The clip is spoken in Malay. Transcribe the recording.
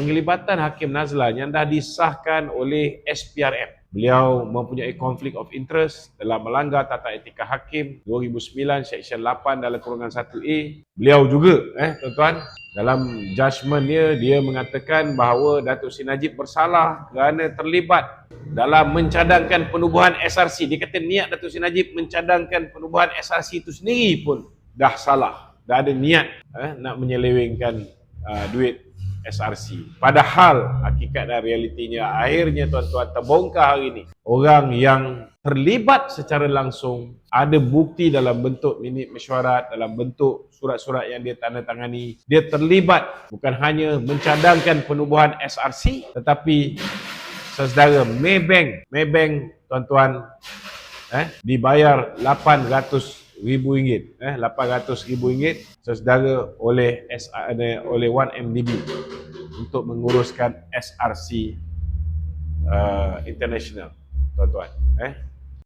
penglibatan Hakim Nazlan yang dah disahkan oleh SPRM. Beliau mempunyai konflik of interest dalam melanggar tata etika hakim 2009 Seksyen 8 dalam kurungan 1A. Beliau juga eh tuan-tuan dalam judgement dia dia mengatakan bahawa Datuk Seri Najib bersalah kerana terlibat dalam mencadangkan penubuhan SRC. Dia kata niat Datuk Seri Najib mencadangkan penubuhan SRC itu sendiri pun dah salah. Dah ada niat eh, nak menyelewengkan uh, duit SRC. Padahal hakikat dan realitinya akhirnya tuan-tuan terbongkar hari ini. Orang yang terlibat secara langsung ada bukti dalam bentuk minit mesyuarat, dalam bentuk surat-surat yang dia tanda tangani. Dia terlibat bukan hanya mencadangkan penubuhan SRC tetapi sesedara Maybank, Maybank tuan-tuan eh, dibayar 800 ribu ringgit eh 800 ribu ringgit sesedara oleh SR, oleh 1MDB untuk menguruskan SRC uh, international. Tuan-tuan eh